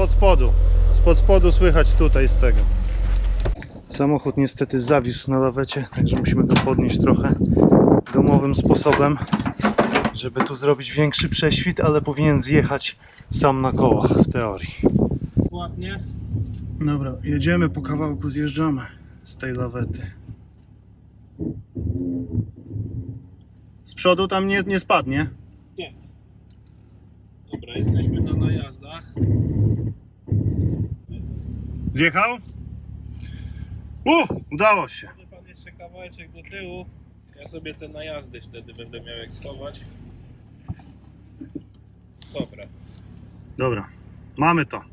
spod spodu. Spod spodu słychać tutaj z tego. Samochód niestety zawisł na lawecie, także musimy go podnieść trochę domowym sposobem, żeby tu zrobić większy prześwit, ale powinien zjechać sam na kołach w teorii. Ładnie. Dobra, jedziemy po kawałku, zjeżdżamy z tej lawety. Z przodu tam nie, nie spadnie. Dobra, jesteśmy na najazdach. Zjechał? U, udało się. Będzie pan jeszcze kawałeczek do tyłu. Ja sobie te najazdy wtedy będę miał jak schować. Dobra. Dobra, mamy to.